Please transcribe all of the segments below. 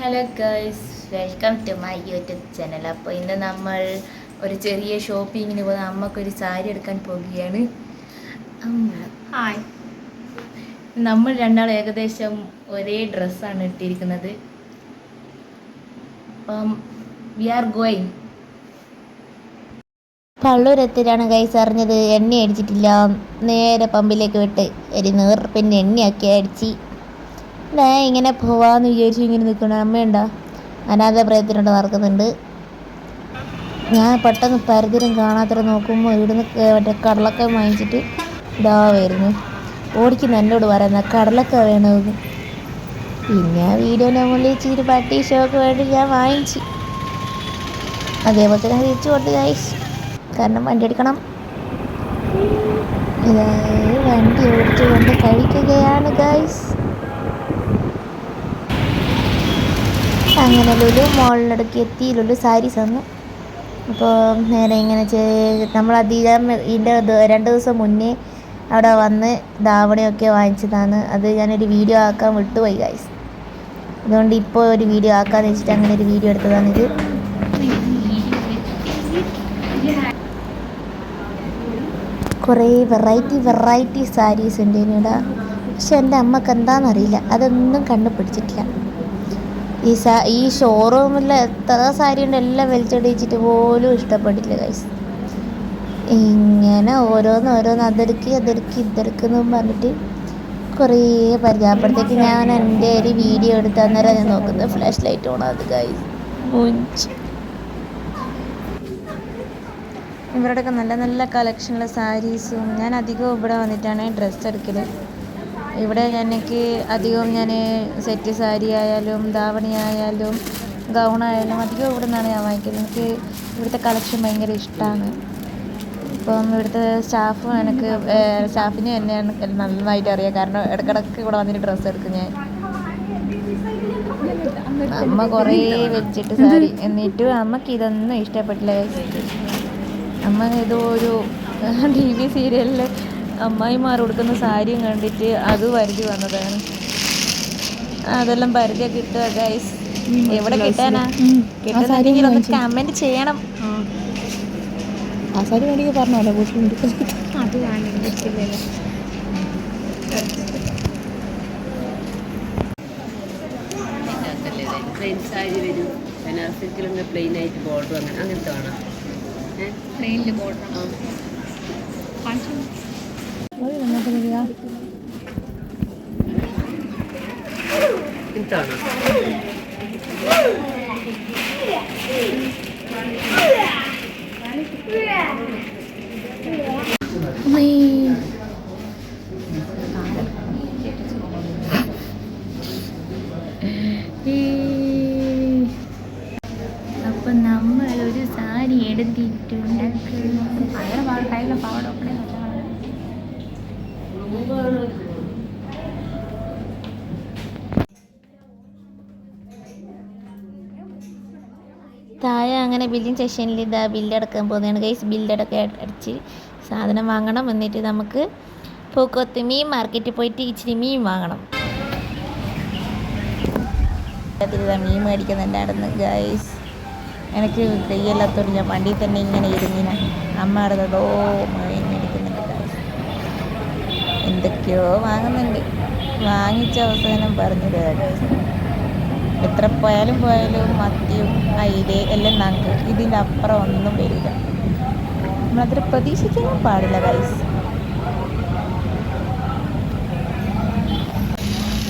Hello girls welcome to my YouTube channel അപ്പോൾ ഇന്ന് നമ്മൾ ഒരു ചെറിയ ഷോപ്പിങ്ങിന് പോകുന്ന അമ്മക്കൊരു സാരി എടുക്കാൻ പോകുകയാണ് ഹായ് നമ്മൾ രണ്ടാൾ ഏകദേശം ഒരേ ഡ്രസ്സാണ് ഇട്ടിരിക്കുന്നത്. അപ്പം വി ആർ ഗോയിങ് കള്ളൂരെത്തിലാണ് കൈസ് അറിഞ്ഞത്. എണ്ണ അടിച്ചിട്ടില്ല. നേരെ പമ്പിലേക്ക് വിട്ട്. ഒരു പിന്നെ എണ്ണയൊക്കെ അടിച്ച്. ദേ ഇങ്ങനെ പോവാന്ന് വിചാരിച്ചു ഇങ്ങനെ നിൽക്കണം അമ്മയുണ്ടോ? അനാഥ പ്രയത്തിനോട് നടക്കുന്നുണ്ട്. ഞാൻ പെട്ടെന്ന് പരിധിരം കാണാത്ത നോക്കുമ്പോൾ ഇവിടുന്ന് മറ്റേ കടലക്ക വാങ്ങിച്ചിട്ട് ഇതാ വരുന്നു. ഓടിക്കുന്ന എന്നോട് പറയുന്ന കടലൊക്കെ വേണമെന്ന് പിന്നെ വീഡിയോന്റെ മുകളിൽ ഇച്ചിരി പട്ടി ഷോക്ക് വേണ്ടി ഞാൻ വാങ്ങിച്ചു. അതേപോലെ തന്നെ തിരിച്ചു കൊണ്ട് ഗൈസ് കാരണം വണ്ടി എടുക്കണം. വണ്ടി ഓടിച്ചുകൊണ്ട് കഴിക്കുകയാണ് ഗൈസ് അങ്ങനെ ലുലു മോളിനടുക്ക് എത്തി ലുലു സാരീസ് വന്നു അപ്പോൾ നേരെ ഇങ്ങനെ നമ്മൾ അധികം ഇതിന്റെ രണ്ട് ദിവസം മുന്നേ അവിടെ വന്ന് ധാവണയൊക്കെ വാങ്ങിച്ചതാണ്. അത് ഞാനൊരു വീഡിയോ ആക്കാൻ വിട്ടുപോയി ഗൈസ് അതുകൊണ്ട് ഇപ്പോൾ ഒരു വീഡിയോ ആക്കാന്ന് വെച്ചിട്ട് അങ്ങനെ ഒരു വീഡിയോ എടുത്തതാണിത് കുറേ വെറൈറ്റി വെറൈറ്റി സാരീസ് ഉണ്ട് ഇവിടെ പക്ഷെ എന്റെ അമ്മയ്ക്ക് എന്താണെന്നറിയില്ല അതൊന്നും കണ്ണു പിടിച്ചിട്ടില്ല. ഈ സാ ഈ ഷോറൂമിൽ എത്ര സാരി ഉണ്ട് എല്ലാം വലിച്ചടിച്ചിട്ട് പോലും ഇഷ്ടപ്പെട്ടില്ല ഗൈസ് ഇങ്ങനെ ഓരോന്ന് ഓരോന്ന് അതെടുക്കി അതെടുക്കി ഇതെടുക്കുന്നു പറഞ്ഞിട്ട് കുറേ പരിചയപ്പെടുത്തേക്ക് ഞാൻ എന്റെ ഒരു വീഡിയോ എടുത്ത് അന്നേരം ഞാൻ നോക്കുന്നത് ഫ്ലാഷ് ലൈറ്റ് ഓൺ അത് ഗൈസ് മുഞ്ച് ഇവരുടെയൊക്കെ നല്ല നല്ല കളക്ഷനുള്ള സാരീസും ഞാൻ അധികവും ഇവിടെ വന്നിട്ടാണ് ഡ്രസ്സ് എടുക്കൽ ഇവിടെ എനിക്ക് അധികവും ഞാൻ സെറ്റ് സാരി ആയാലും ധാവണി ആയാലും ഗൗണായാലും അധികം ഇവിടെ നിന്നാണ് ഞാൻ വാങ്ങിക്കുന്നത്. എനിക്ക് ഇവിടുത്തെ കളക്ഷൻ ഭയങ്കര ഇഷ്ടമാണ് ഇപ്പം ഇവിടുത്തെ സ്റ്റാഫും എനിക്ക് സ്റ്റാഫിനെ തന്നെയാണ് നന്നായിട്ട് അറിയാം. കാരണം ഇടയ്ക്കിടയ്ക്ക് ഇവിടെ വന്നിട്ട് ഡ്രസ്സ് എടുക്കും ഞാൻ. അമ്മ കുറേ വെച്ചിട്ട് സാരി എന്നിട്ടും അമ്മയ്ക്ക് ഇതൊന്നും ഇഷ്ടപ്പെട്ടില്ല. അമ്മ ഏതോ ഒരു ടി വി സീരിയലിൽ അമ്മായിമാർ കൊടുക്കുന്ന സാരിയും കണ്ടിട്ട് അത് പരിധി വന്നതാണ്. അതെല്ലാം പരിധി കിട്ടുക ഗൈസ് എവിടെ കിട്ടാനാ? കിട്ടുന്നുണ്ടെങ്കിൽ ഒന്ന് കമന്റ് ചെയ്യണം ആ സാരി വേണമെങ്കിൽ പറഞ്ഞോളൂ വീട്ടിലുണ്ട് അത് പ്ലെയിൻ സാരി വരും ബനാറസിക്കലൊക്കെ പ്ലെയിൻ ആയിട്ട് ബോർഡർ അങ്ങനെ അങ്ങനത്തെ വേണം ഏഹ് ട്രെയിനിൽ ബോർഡർ നമുക്ക് വരിക ഇതാണോ. അപ്പൊ നമ്മൾ ഒരു സാരി എടുത്തിട്ടുണ്ട്. താഴെ അങ്ങനെ ബില്ലിംഗ് സെക്ഷനിൽ ഇതാ ബില്ലടക്കാൻ പോകുന്നതാണ് ഗൈസ് ബില്ലടക്കം അടിച്ച് സാധനം വാങ്ങണം. എന്നിട്ട് നമുക്ക് പൂക്കോത്ത് മീൻ മാർക്കറ്റിൽ പോയിട്ട് ഇച്ചിരി മീൻ വാങ്ങണം. മീൻ മേടിക്കുന്നുണ്ട് മേടിക്കുന്നുണ്ടായിരുന്നു ഗൈസ് എനിക്ക് കയ്യല്ലാത്തോണ്ട് ഞാൻ വണ്ടിയിൽ തന്നെ ഇങ്ങനെ ഇരുന്നിന. അമ്മ മീൻ മേടിക്കുന്നുണ്ട് ഗൈസ് എന്തൊക്കെയോ വാങ്ങുന്നുണ്ട്. വാങ്ങിച്ച അവസാനം പറഞ്ഞത് ഗൈസ് എത്ര പോയാലും പോയാലും മത്തിയും അയില എല്ലാം നമുക്ക് ഇതിന്റെ അപ്പുറം ഒന്നും വരില്ല. നമ്മളത്ര പ്രതീക്ഷിക്കാനും പാടില്ല ഗൈസ്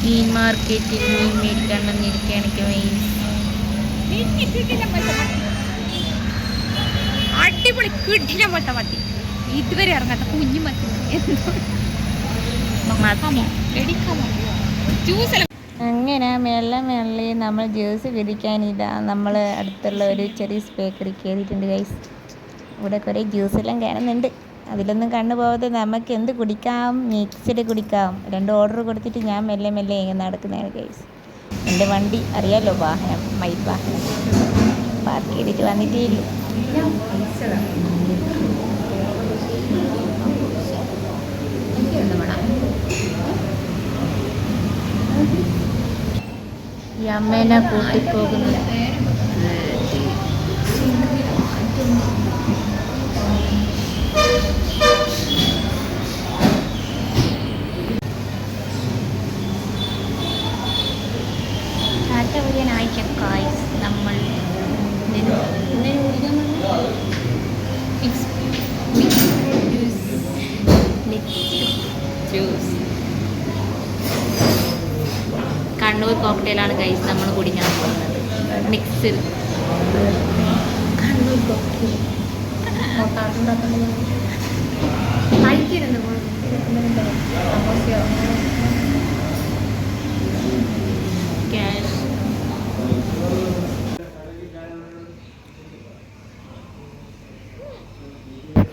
മീൻ മാർക്കറ്റിൽ മീൻ മേടിക്കാൻ ഗൈസ് അടിപൊളി കിടില പോലത്തെ മത്തി ഇതുവരെ ഇറങ്ങാത്ത കുഞ്ഞു മത്തി. ജ്യൂസ് അങ്ങനെ മെല്ലെ മെല്ലെ നമ്മൾ ജ്യൂസ് കുടിക്കാനില്ല നമ്മൾ അടുത്തുള്ള ഒരു ചെറിയ ബേക്കറി കയറിയിട്ടുണ്ട് ഗൈസ് ഇവിടെ കുറേ ജ്യൂസ് എല്ലാം കാണുന്നുണ്ട്. അതിലൊന്നും കണ്ണു നമുക്ക് എന്ത് കുടിക്കാം? മിക്സഡ് കുടിക്കാം. രണ്ട് ഓർഡർ കൊടുത്തിട്ട് ഞാൻ മെല്ലെ മെല്ലെ നടക്കുന്നതാണ് ഗൈസ് എന്റെ വണ്ടി അറിയാലോ വാഹനം മൈ വാഹനം. പാർക്ക് ചെയ്തിട്ട് വന്നിട്ടേ ഇല്ലൂ ഈ അമ്മേനെ കൂട്ടിപ്പോകുന്നത് ടാറ്റ പറയാൻ അയക്കാം കായ്സ് നമ്മൾ ഇതിന് ഇതിന് കുടിക്കാൻ mix mix fruit juice juice Kannur കോക്ടെയിലാണ് കഴിച്ച് നമ്മൾ കുടിക്കാൻ പോകുന്നത്. മിക്സിൽ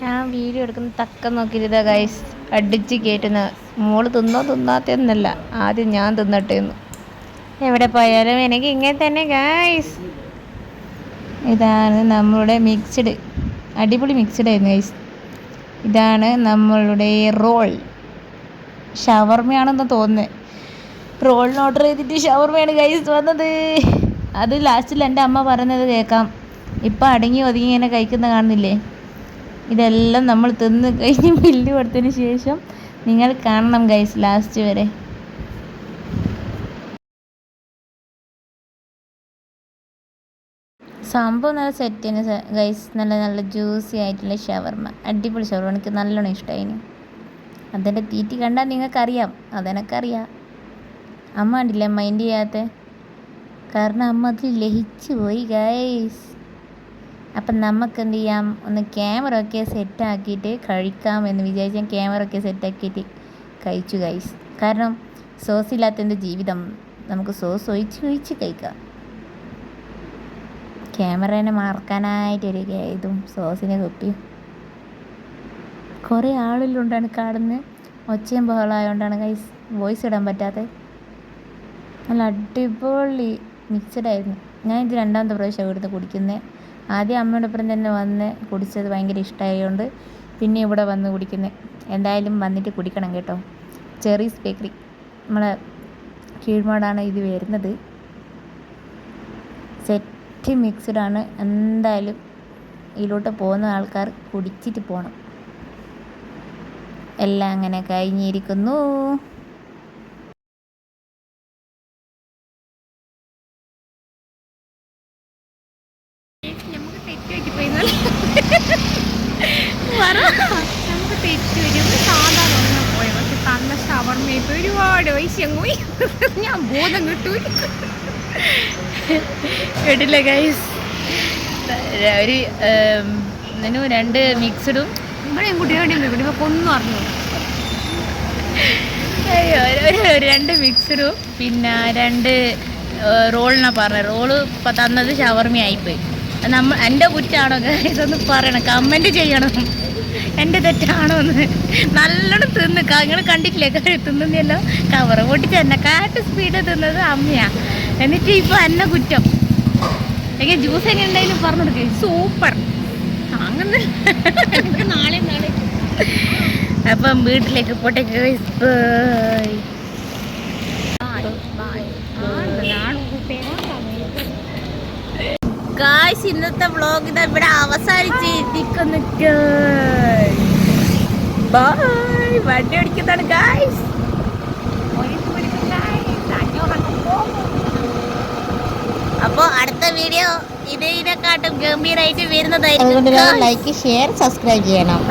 ഞാൻ വീഡിയോ എടുക്കുന്ന തക്കം നോക്കിയിരുന്ന ഗൈസ് അടിച്ച് കയറ്റുന്ന മോൾ തിന്നോ തിന്നാത്തെന്നല്ല. ആദ്യം ഞാൻ തിന്നട്ടെ എന്ന് എവിടെ പോയാലും എനിക്ക് ഇങ്ങനെ തന്നെ ഗൈസ് ഇതാണ് നമ്മളുടെ മിക്സ്ഡ് അടിപൊളി മിക്സ്ഡ് ആയിരുന്നു ഗൈസ് ഇതാണ് നമ്മളുടെ റോൾ ഷവർമയാണെന്ന് തോന്നുന്നത് റോളിന് ഓർഡർ ചെയ്തിട്ട് ഷവർമയാണ് ഗൈസ് വന്നത്. അത് ലാസ്റ്റിൽ എന്റെ അമ്മ പറയുന്നത് കേൾക്കാം. ഇപ്പം അടങ്ങി ഒതുങ്ങി ഇങ്ങനെ കഴിക്കുന്ന കാണുന്നില്ലേ? ഇതെല്ലാം നമ്മൾ തിന്ന് കഴിഞ്ഞ് ബില്ല് കൊടുത്തതിന് ശേഷം നിങ്ങൾ കാണണം ഗൈസ് ലാസ്റ്റ് വരെ. സംഭവം നല്ല സെറ്റിന് ഗൈസ് നല്ല നല്ല ജ്യൂസി ആയിട്ടുള്ള ഷവർമ. അടിപൊളി ഷവർമ. എനിക്ക് നല്ലോണം ഇഷ്ടമായിന് അതിന്റെ തീറ്റി കണ്ടാൽ നിങ്ങൾക്കറിയാം. അതെനക്കറിയാം. അമ്മ കണ്ടില്ല മൈൻഡ് ചെയ്യാത്ത? കാരണം അമ്മ അതിൽ ലഹിച്ചു പോയി ഗൈസ് അപ്പം നമുക്ക് എന്ത് ചെയ്യാം? ഒന്ന് ക്യാമറ ഒക്കെ സെറ്റാക്കിയിട്ട് കഴിക്കാം എന്ന് വിചാരിച്ച് ഞാൻ ക്യാമറ ഒക്കെ സെറ്റാക്കിയിട്ട് കഴിച്ചു ഗൈസ് കാരണം സോസ് ഇല്ലാത്ത എന്റെ ജീവിതം? നമുക്ക് സോസ് ഒഴിച്ച് ഒഴിച്ച് കഴിക്കാം. ക്യാമറേനെ മറക്കാനായിട്ടൊരു ഇതും സോസിനെ കുപ്പിയും കുറേ ആളുകളുണ്ടാണ് കാണുന്നത് ഒച്ചയും ബഹളമായതുകൊണ്ടാണ് കൈ വോയിസ് ഇടാൻ പറ്റാത്തത് നല്ല അടിപൊളി മിക്സഡ് ആയിരുന്നു. ഞാൻ ഇത് രണ്ടാമത്തെ പ്രാവശ്യം ഇവിടുന്ന് കുടിക്കുന്നത് ആദ്യം അമ്മയുടെ ഒപ്പം തന്നെ വന്ന് കുടിച്ചത് ഭയങ്കര ഇഷ്ടമായതുകൊണ്ട് പിന്നെ ഇവിടെ വന്ന് കുടിക്കുന്നത് എന്തായാലും വന്നിട്ട് കുടിക്കണം കേട്ടോ. ചെറീസ് ബേക്കറി നമ്മളെ കീഴ്മാടാണ് ഇത് വരുന്നത്. സെറ്റ് മിക്സ്ഡ് ആണ്. എന്തായാലും ഇതിലോട്ട് പോകുന്ന ആൾക്കാർ കുടിച്ചിട്ട് പോകണം എല്ലാം അങ്ങനെ കഴിഞ്ഞിരിക്കുന്നു. നമുക്ക് തെറ്റ് ഒന്ന് പോയി? ഒരുപാട് പൈസ ഞാൻ ബോധം കിട്ടൂ. കേട്ടില്ല ഗൈസ് ഒരു ഇതിനു രണ്ട് മിക്സഡും ഇവിടെയും കുട്ടികളുടെയും കുട്ടി ഒരു- ഒരു രണ്ട് മിക്സഡും പിന്നെ രണ്ട് റോളിനാ പറഞ്ഞത് റോൾ തന്നത് ഷവർമ ആയിപ്പോയി നമ്മൾ നമ്മ എന്റെ കുറ്റാണോ ഗൈസ് ഒന്ന് പറയണം. കമന്റ് ചെയ്യണം. എന്റെ തെറ്റാണോ എന്ന്. നല്ലോണം തിന്ന്. നിങ്ങൾ കണ്ടിട്ടില്ലേ? തിന്നുന്നല്ലോ കവറ് പൊട്ടിച്ച് എന്നെ കാറ്റ് സ്പീഡ് തിന്നത് അമ്മയാ. എന്നിട്ട് ഇപ്പോൾ എന്നെ കുറ്റം. എങ്ങനെ ജ്യൂസ് എങ്ങനെ ഉണ്ടായാലും പറഞ്ഞു കൊടുക്കേ സൂപ്പർ അങ്ങനെ. നാളെ നാളെ അപ്പം വീട്ടിലേക്ക് പോട്ടെ guys. ഗായ്സ് ഇന്നത്തെ വ്ളോഗ് ഇതാ ഇവിടെ അവസാനിച്ചിരിക്കുന്നു. ബൈ വണ്ടി ഓടിക്കുന്നതാണ് ഗായ്സ് അപ്പോൾ അടുത്ത വീഡിയോ ഇതിനെക്കാട്ടും ഗംഭീരമായിട്ട് അതുകൊണ്ട് വരുന്നതായിരിക്കും ലൈക്ക് ഷെയർ സബ്സ്ക്രൈബ് ചെയ്യണം.